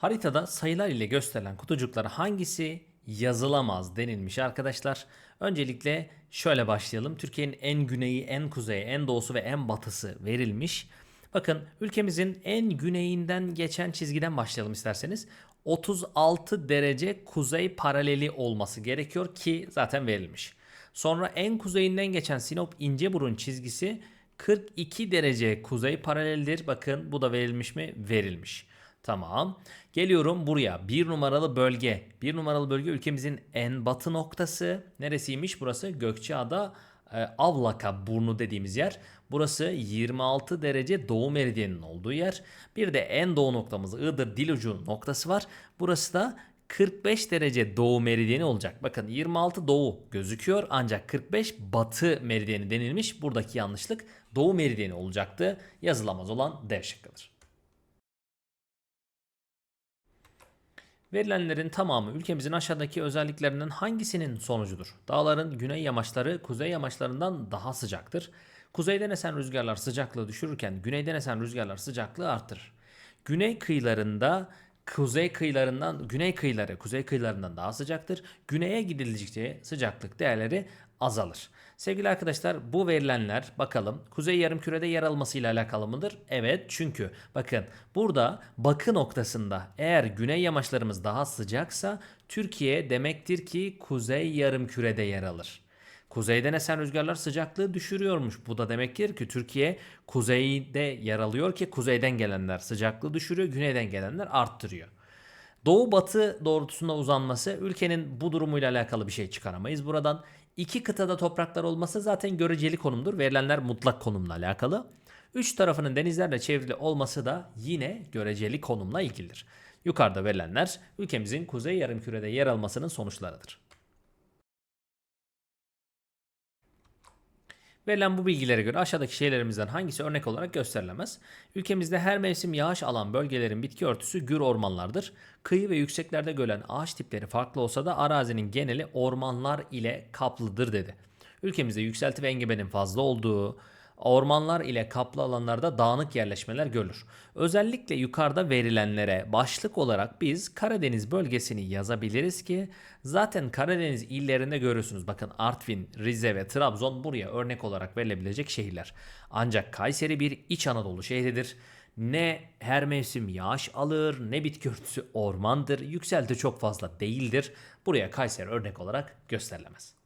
Haritada sayılar ile gösterilen kutucuklar hangisi yazılamaz denilmiş arkadaşlar. Öncelikle şöyle başlayalım. Türkiye'nin en güneyi, en kuzeyi, en doğusu ve en batısı verilmiş. Bakın ülkemizin en güneyinden geçen çizgiden başlayalım isterseniz. 36 derece kuzey paraleli olması gerekiyor ki zaten verilmiş. Sonra en kuzeyinden geçen Sinop İnceburun çizgisi 42 derece kuzey paraleldir. Bakın bu da verilmiş mi? Verilmiş. Tamam. Geliyorum buraya. Bir numaralı bölge. Bir numaralı bölge ülkemizin en batı noktası. Neresiymiş burası? Gökçeada e, Avlaka burnu dediğimiz yer. Burası 26 derece doğu meridyeninin olduğu yer. Bir de en doğu noktamız Iğdır Dilucu noktası var. Burası da 45 derece doğu meridyeni olacak. Bakın 26 doğu gözüküyor ancak 45 batı meridyeni denilmiş. Buradaki yanlışlık doğu meridyeni olacaktı. Yazılamaz olan D şıkkıdır. Verilenlerin tamamı ülkemizin aşağıdaki özelliklerinden hangisinin sonucudur? Dağların güney yamaçları kuzey yamaçlarından daha sıcaktır. Kuzeyden esen rüzgarlar sıcaklığı düşürürken güneyden esen rüzgarlar sıcaklığı arttırır. Güney kıyılarında kuzey kıyılarından güney kıyıları kuzey kıyılarından daha sıcaktır. Güneye gidildikçe sıcaklık değerleri azalır. Sevgili arkadaşlar bu verilenler bakalım kuzey yarımkürede yer almasıyla alakalı mıdır? Evet çünkü bakın burada bakı noktasında eğer güney yamaçlarımız daha sıcaksa Türkiye demektir ki kuzey yarımkürede yer alır. Kuzeyden esen rüzgarlar sıcaklığı düşürüyormuş. Bu da demektir ki Türkiye kuzeyde yer alıyor ki kuzeyden gelenler sıcaklığı düşürüyor, güneyden gelenler arttırıyor. Doğu batı doğrultusunda uzanması ülkenin bu durumuyla alakalı bir şey çıkaramayız buradan. İki kıtada topraklar olması zaten göreceli konumdur. Verilenler mutlak konumla alakalı. Üç tarafının denizlerle çevrili olması da yine göreceli konumla ilgilidir. Yukarıda verilenler ülkemizin kuzey yarımkürede yer almasının sonuçlarıdır. Verilen bu bilgilere göre aşağıdaki şeylerimizden hangisi örnek olarak gösterilemez? Ülkemizde her mevsim yağış alan bölgelerin bitki örtüsü gür ormanlardır. Kıyı ve yükseklerde gören ağaç tipleri farklı olsa da arazinin geneli ormanlar ile kaplıdır dedi. Ülkemizde yükselti ve engebenin fazla olduğu, ormanlar ile kaplı alanlarda dağınık yerleşmeler görülür. Özellikle yukarıda verilenlere başlık olarak biz Karadeniz bölgesini yazabiliriz ki zaten Karadeniz illerinde görürsünüz. Bakın Artvin, Rize ve Trabzon buraya örnek olarak verilebilecek şehirler. Ancak Kayseri bir İç Anadolu şehridir. Ne her mevsim yağış alır ne bitki örtüsü ormandır. Yükselti çok fazla değildir. Buraya Kayseri örnek olarak gösterilemez.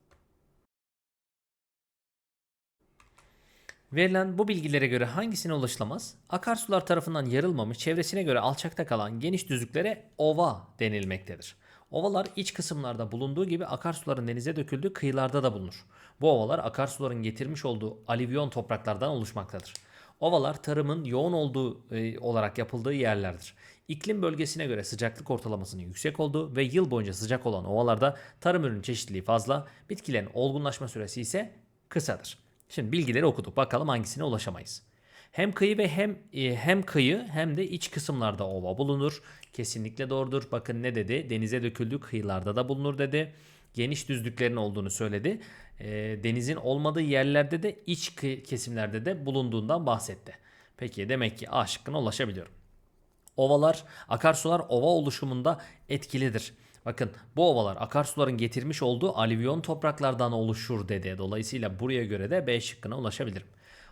Verilen bu bilgilere göre hangisine ulaşılamaz? Akarsular tarafından yarılmamış, çevresine göre alçakta kalan geniş düzlüklere ova denilmektedir. Ovalar iç kısımlarda bulunduğu gibi akarsuların denize döküldüğü kıyılarda da bulunur. Bu ovalar akarsuların getirmiş olduğu alivyon topraklardan oluşmaktadır. Ovalar tarımın yoğun olduğu e, olarak yapıldığı yerlerdir. İklim bölgesine göre sıcaklık ortalamasının yüksek olduğu ve yıl boyunca sıcak olan ovalarda tarım ürün çeşitliliği fazla, bitkilerin olgunlaşma süresi ise kısadır. Şimdi bilgileri okuduk. Bakalım hangisine ulaşamayız. Hem kıyı ve hem e, hem kıyı hem de iç kısımlarda ova bulunur. Kesinlikle doğrudur. Bakın ne dedi? Denize döküldüğü kıyılarda da bulunur dedi. Geniş düzlüklerin olduğunu söyledi. E, denizin olmadığı yerlerde de iç kesimlerde de bulunduğundan bahsetti. Peki demek ki A şıkkına ulaşabiliyorum. Ovalar, akarsular ova oluşumunda etkilidir. Bakın bu ovalar akarsuların getirmiş olduğu alüvyon topraklardan oluşur dedi. Dolayısıyla buraya göre de B şıkkına ulaşabilirim.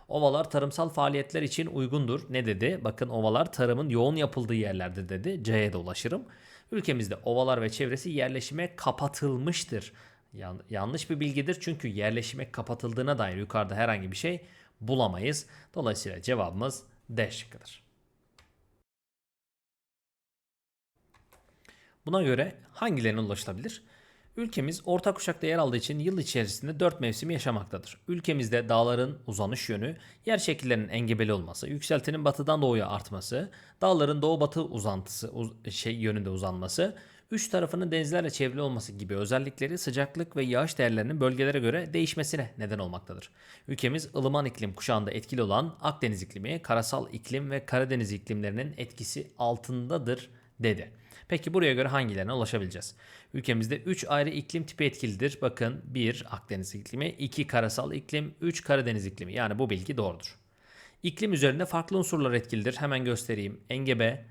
Ovalar tarımsal faaliyetler için uygundur. Ne dedi? Bakın ovalar tarımın yoğun yapıldığı yerlerdir dedi. C'ye de ulaşırım. Ülkemizde ovalar ve çevresi yerleşime kapatılmıştır. Yan- yanlış bir bilgidir çünkü yerleşime kapatıldığına dair yukarıda herhangi bir şey bulamayız. Dolayısıyla cevabımız D şıkkıdır. Buna göre hangilerine ulaşılabilir? Ülkemiz orta kuşakta yer aldığı için yıl içerisinde 4 mevsimi yaşamaktadır. Ülkemizde dağların uzanış yönü, yer şekillerinin engebeli olması, yükseltinin batıdan doğuya artması, dağların doğu batı uzantısı uz- şey yönünde uzanması, üç tarafının denizlerle çevrili olması gibi özellikleri sıcaklık ve yağış değerlerinin bölgelere göre değişmesine neden olmaktadır. Ülkemiz ılıman iklim kuşağında etkili olan Akdeniz iklimi, karasal iklim ve Karadeniz iklimlerinin etkisi altındadır dedi. Peki buraya göre hangilerine ulaşabileceğiz? Ülkemizde 3 ayrı iklim tipi etkilidir. Bakın 1 Akdeniz iklimi, 2 karasal iklim, 3 Karadeniz iklimi. Yani bu bilgi doğrudur. İklim üzerinde farklı unsurlar etkilidir. Hemen göstereyim. Engebe,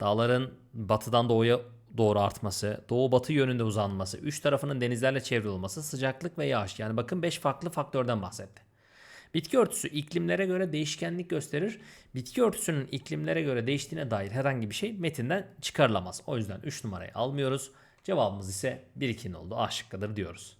Dağların batıdan doğuya doğru artması, doğu batı yönünde uzanması, üç tarafının denizlerle çevrili olması, sıcaklık ve yağış. Yani bakın 5 farklı faktörden bahsetti. Bitki örtüsü iklimlere göre değişkenlik gösterir. Bitki örtüsünün iklimlere göre değiştiğine dair herhangi bir şey metinden çıkarılamaz. O yüzden 3 numarayı almıyoruz. Cevabımız ise 1-2'nin oldu. A diyoruz.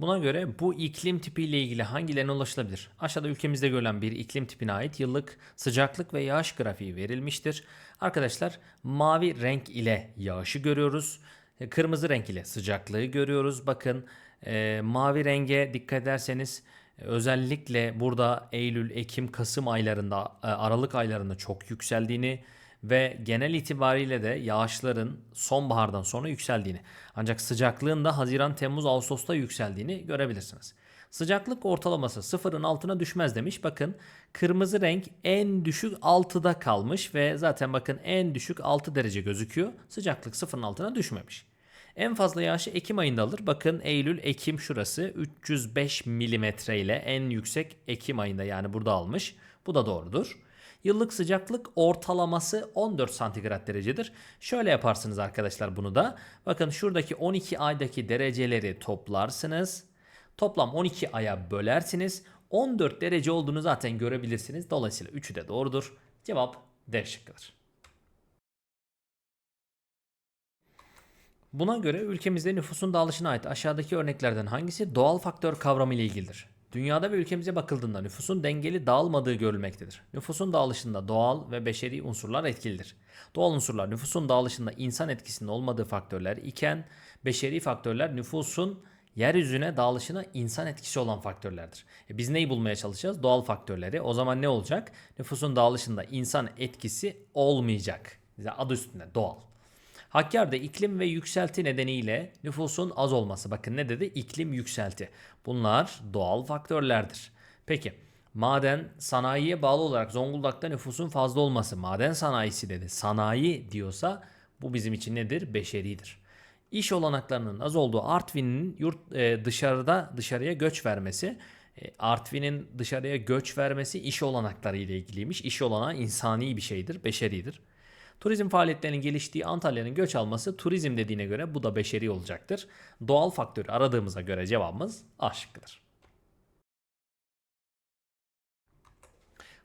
Buna göre bu iklim tipiyle ilgili hangilerine ulaşılabilir? Aşağıda ülkemizde görülen bir iklim tipine ait yıllık sıcaklık ve yağış grafiği verilmiştir. Arkadaşlar mavi renk ile yağışı görüyoruz. Kırmızı renk ile sıcaklığı görüyoruz. Bakın e, mavi renge dikkat ederseniz e, özellikle burada Eylül, Ekim, Kasım aylarında, e, Aralık aylarında çok yükseldiğini ve genel itibariyle de yağışların sonbahardan sonra yükseldiğini ancak sıcaklığın da Haziran, Temmuz, Ağustos'ta yükseldiğini görebilirsiniz. Sıcaklık ortalaması sıfırın altına düşmez demiş. Bakın kırmızı renk en düşük 6'da kalmış ve zaten bakın en düşük 6 derece gözüküyor. Sıcaklık sıfırın altına düşmemiş. En fazla yağışı Ekim ayında alır. Bakın Eylül, Ekim şurası 305 milimetre ile en yüksek Ekim ayında yani burada almış. Bu da doğrudur. Yıllık sıcaklık ortalaması 14 santigrat derecedir. Şöyle yaparsınız arkadaşlar bunu da. Bakın şuradaki 12 aydaki dereceleri toplarsınız. Toplam 12 aya bölersiniz. 14 derece olduğunu zaten görebilirsiniz. Dolayısıyla 3'ü de doğrudur. Cevap D şıkkıdır. Buna göre ülkemizde nüfusun dağılışına ait aşağıdaki örneklerden hangisi doğal faktör kavramı ile ilgilidir? Dünyada ve ülkemize bakıldığında nüfusun dengeli dağılmadığı görülmektedir. Nüfusun dağılışında doğal ve beşeri unsurlar etkilidir. Doğal unsurlar nüfusun dağılışında insan etkisinin olmadığı faktörler iken beşeri faktörler nüfusun yeryüzüne dağılışına insan etkisi olan faktörlerdir. E biz neyi bulmaya çalışacağız? Doğal faktörleri. O zaman ne olacak? Nüfusun dağılışında insan etkisi olmayacak. Adı üstünde doğal. Hakkari'de iklim ve yükselti nedeniyle nüfusun az olması. Bakın ne dedi? İklim yükselti. Bunlar doğal faktörlerdir. Peki maden sanayiye bağlı olarak Zonguldak'ta nüfusun fazla olması. Maden sanayisi dedi. Sanayi diyorsa bu bizim için nedir? Beşeridir. İş olanaklarının az olduğu Artvin'in yurt e, dışarıda dışarıya göç vermesi. E, Artvin'in dışarıya göç vermesi iş olanakları ile ilgiliymiş. İş olanağı insani bir şeydir, beşeridir. Turizm faaliyetlerinin geliştiği Antalya'nın göç alması turizm dediğine göre bu da beşeri olacaktır. Doğal faktörü aradığımıza göre cevabımız A şıkkıdır.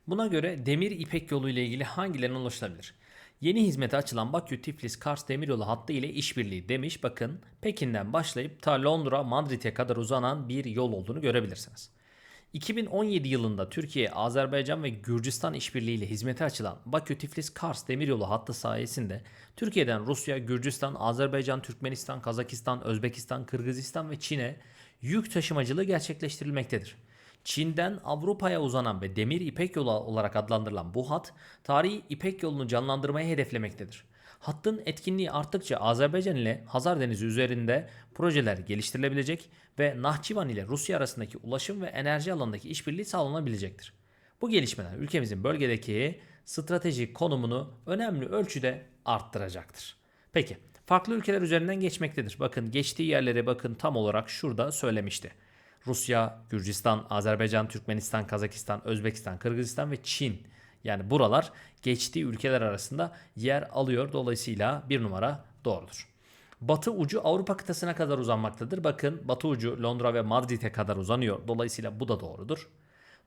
Buna göre demir İpek yolu ile ilgili hangilerine ulaşılabilir? Yeni hizmete açılan Bakü Tiflis Kars demiryolu hattı ile işbirliği demiş. Bakın Pekin'den başlayıp ta Londra Madrid'e kadar uzanan bir yol olduğunu görebilirsiniz. 2017 yılında Türkiye, Azerbaycan ve Gürcistan işbirliğiyle hizmete açılan Bakü-Tiflis-Kars demiryolu hattı sayesinde Türkiye'den Rusya, Gürcistan, Azerbaycan, Türkmenistan, Kazakistan, Özbekistan, Kırgızistan ve Çin'e yük taşımacılığı gerçekleştirilmektedir. Çin'den Avrupa'ya uzanan ve demir İpek yolu olarak adlandırılan bu hat, tarihi İpek yolunu canlandırmayı hedeflemektedir. Hattın etkinliği arttıkça Azerbaycan ile Hazar Denizi üzerinde projeler geliştirilebilecek ve Nahçıvan ile Rusya arasındaki ulaşım ve enerji alanındaki işbirliği sağlanabilecektir. Bu gelişmeler ülkemizin bölgedeki stratejik konumunu önemli ölçüde arttıracaktır. Peki farklı ülkeler üzerinden geçmektedir. Bakın geçtiği yerlere bakın tam olarak şurada söylemişti. Rusya, Gürcistan, Azerbaycan, Türkmenistan, Kazakistan, Özbekistan, Kırgızistan ve Çin yani buralar geçtiği ülkeler arasında yer alıyor. Dolayısıyla bir numara doğrudur. Batı ucu Avrupa kıtasına kadar uzanmaktadır. Bakın batı ucu Londra ve Madrid'e kadar uzanıyor. Dolayısıyla bu da doğrudur.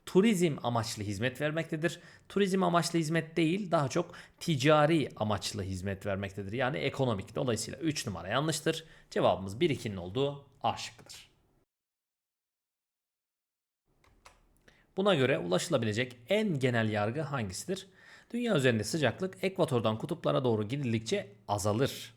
Turizm amaçlı hizmet vermektedir. Turizm amaçlı hizmet değil daha çok ticari amaçlı hizmet vermektedir. Yani ekonomik. Dolayısıyla 3 numara yanlıştır. Cevabımız 1-2'nin olduğu A şıkkıdır. Buna göre ulaşılabilecek en genel yargı hangisidir? Dünya üzerinde sıcaklık ekvatordan kutuplara doğru gidildikçe azalır.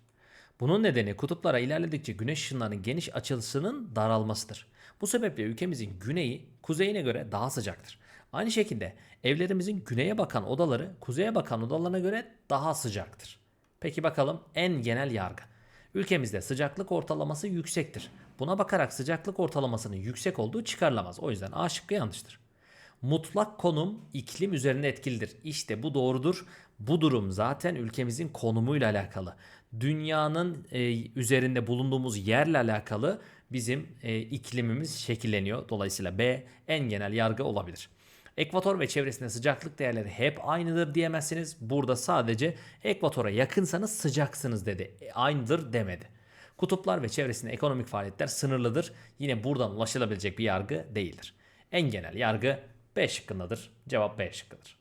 Bunun nedeni kutuplara ilerledikçe güneş ışınlarının geniş açılısının daralmasıdır. Bu sebeple ülkemizin güneyi kuzeyine göre daha sıcaktır. Aynı şekilde evlerimizin güneye bakan odaları kuzeye bakan odalarına göre daha sıcaktır. Peki bakalım en genel yargı. Ülkemizde sıcaklık ortalaması yüksektir. Buna bakarak sıcaklık ortalamasının yüksek olduğu çıkarılamaz. O yüzden A şıkkı yanlıştır. Mutlak konum iklim üzerinde etkilidir. İşte bu doğrudur. Bu durum zaten ülkemizin konumuyla alakalı. Dünyanın e, üzerinde bulunduğumuz yerle alakalı bizim e, iklimimiz şekilleniyor. Dolayısıyla B en genel yargı olabilir. Ekvator ve çevresinde sıcaklık değerleri hep aynıdır diyemezsiniz. Burada sadece ekvatora yakınsanız sıcaksınız dedi. E, aynıdır demedi. Kutuplar ve çevresinde ekonomik faaliyetler sınırlıdır. Yine buradan ulaşılabilecek bir yargı değildir. En genel yargı B şıkkındadır. Cevap B şıkkıdır.